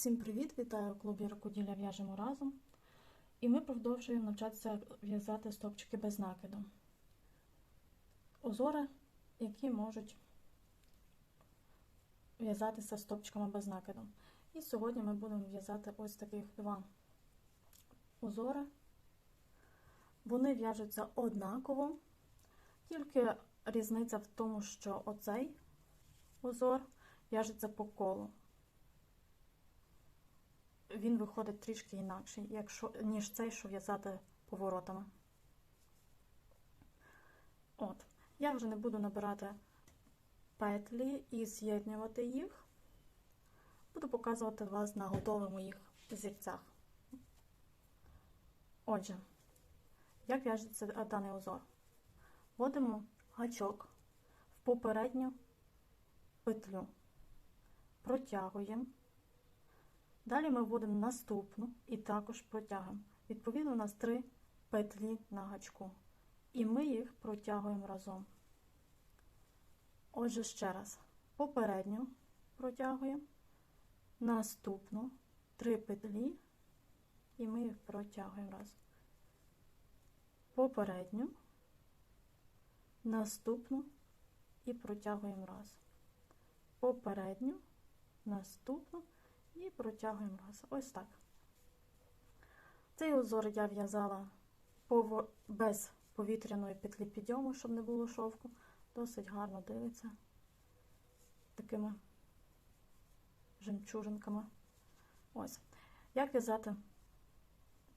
Усім привіт! Вітаю у клубі Рукоділля в'яжемо разом. І ми продовжуємо навчатися в'язати стопчики без накиду. Узори, які можуть в'язатися стопчиками без накиду. І сьогодні ми будемо в'язати ось таких два узори. Вони в'яжуться однаково, тільки різниця в тому, що оцей узор в'яжеться по колу він виходить трішки інакший, якщо, ніж цей, що в'язати поворотами. От. Я вже не буду набирати петлі і з'єднувати їх. Буду показувати вас на готових моїх зірцях. Отже, як в'яжеться даний узор? Вводимо гачок в попередню петлю, протягуємо. Далі ми вводимо наступну і також протягуємо. Відповідно, у нас три петлі на гачку. І ми їх протягуємо разом. Отже, ще раз, попередню протягуємо, наступну три петлі, і ми їх протягуємо раз. Попередню, наступну і протягуємо раз. Попередню, наступну і протягуємо раз. Ось так. Цей узор я в'язала без повітряної петлі підйому, щоб не було шовку. Досить гарно дивиться такими жемчужинками. Ось. Як в'язати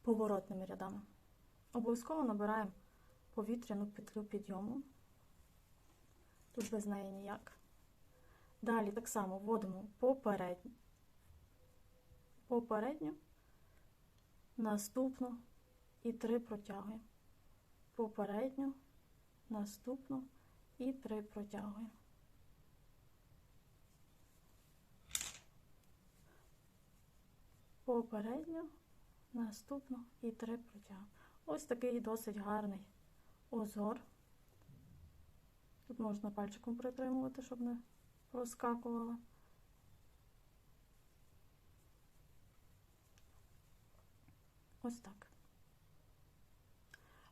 поворотними рядами? Обов'язково набираємо повітряну петлю підйому. Тут без неї ніяк. Далі так само вводимо попередню попередню, наступну і три протягуємо. Попередню, наступну і три протягуємо. Попередню, наступну і три протягуємо. Ось такий досить гарний узор. Тут можна пальчиком притримувати, щоб не розскакувало. Ось так.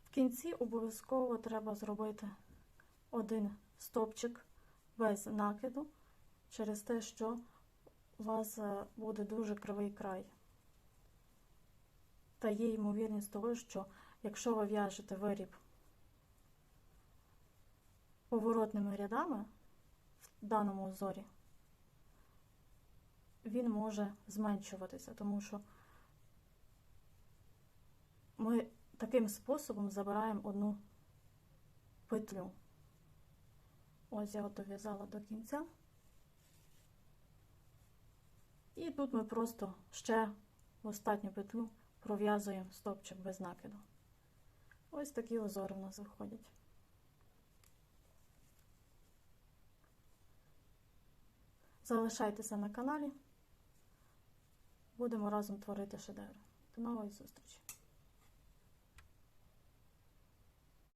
В кінці обов'язково треба зробити один стопчик без накиду, через те, що у вас е, буде дуже кривий край. Та є ймовірність того, що якщо ви в'яжете виріб поворотними рядами в даному узорі, він може зменшуватися, тому що ми таким способом забираємо одну петлю. Ось я дов'язала до кінця. І тут ми просто ще в останню петлю пров'язуємо стопчик без накиду. Ось такі узори в нас виходять. Залишайтеся на каналі. Будемо разом творити шедеври. До нової зустрічі!